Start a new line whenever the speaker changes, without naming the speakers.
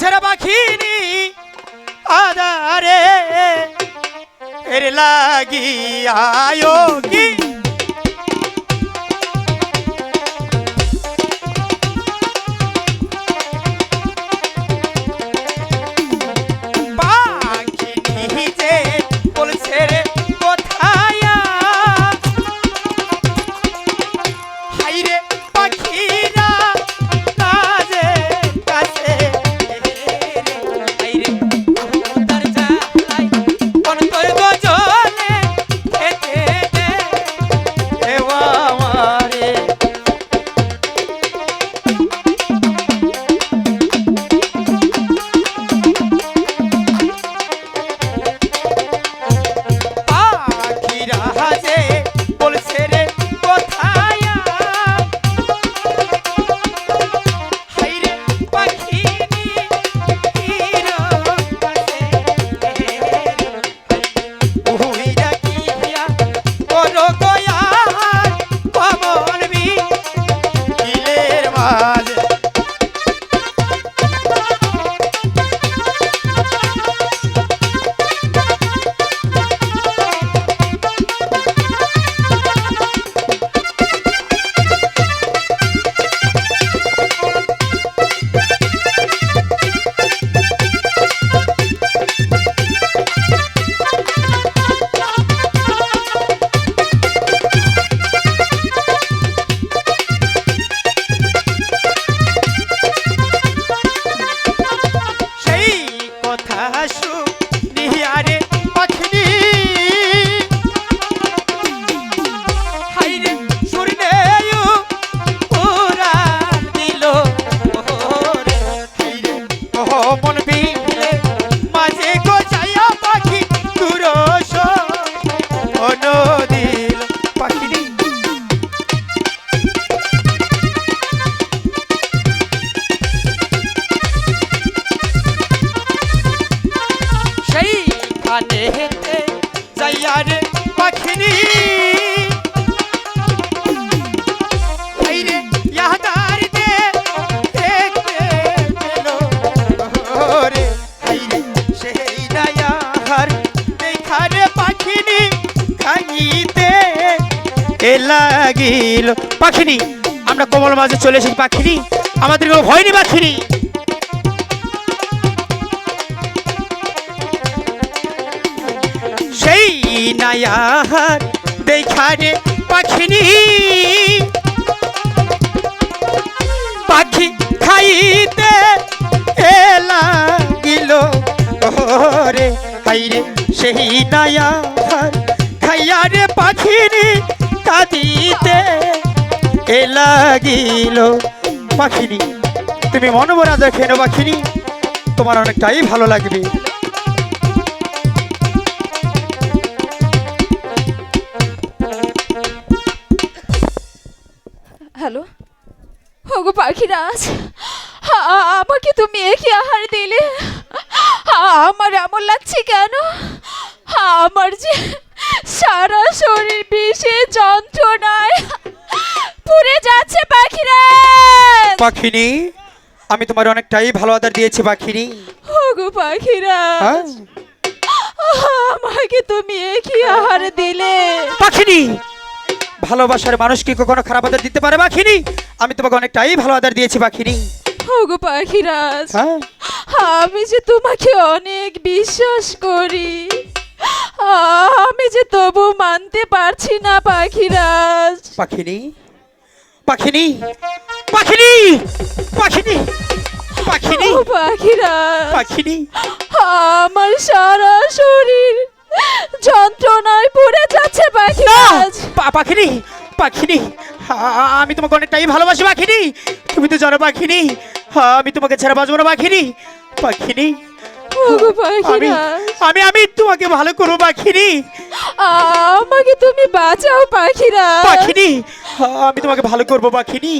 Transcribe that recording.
ছেড়া পাখিনি। আদারে এর লাগি আয়ো কি? কথা সেই নায়ার দেখারে পাখিনি। খাইতে এ লাগিল পাখিনি। আমরা কোমল মাঝে চলে এসেছি পাখিনি। আমাদের কোনো ভয় নেই পাখিনি। নায়ার দেখারে পাখিনি। পাখি খাইতে এলা গিল ওরে হাইরে সেই নায়ার খাইয়ারে পাখিনি কাঁদিতে এলা গিল পাখিনি, তুমি মনোবরা দেখে নো পাখিনি। তোমার অনেকটাই ভালো লাগবে।
হ্যালো ওগো পাখিরাজ আমাকে তুমি একই আহার দিলে? আমার এমন লাগছে কেন? আমার যে সারা শরীর বিষে যন্ত্রণায় পুড়ে যাচ্ছে পাখিরাজ
পাখিনি আমি তোমার অনেকটাই ভালো আদার দিয়েছি পাখিনি।
ওগো পাখিরাজ? আমাকে তুমি একই আহার দিলে।
পাখিনি ভালোবাসার মানুষ কি কখনো খারাপ আদার দিতে পারে পাখিনি আমি তোমাকে অনেকটাই ভালো আদার দিয়েছি পাখিনি
ওগো পাখিরাজ
হ্যাঁ?
আমি যে তোমাকে অনেক বিশ্বাস করি আমি যে তবু মানতে পারছি না পাখিরাজ।
পাখিনি পাখিনি পাখিনি পাখিনি পাখিনি
পাখিরাজ
পাখিনি
আমার সারা শরীর যন্ত্রণায় পড়ে যাচ্ছে
না!
পাখিরাজ
পাখিনি পাখিনি আমি তোমাকে অনেকটাই ভালোবাসি পাখিনি। তুমি তো জানো পাখিনি আমি তোমাকে ছেড়ে বাঁচবো না পাখিনি। পাখিনি আমি আমি আমি তোমাকে ভালো করব পাখিনি।
আমাকে তুমি বাঁচাও পাখিরাজ
পাখিনি আমি তোমাকে ভালো করব পাখিনি।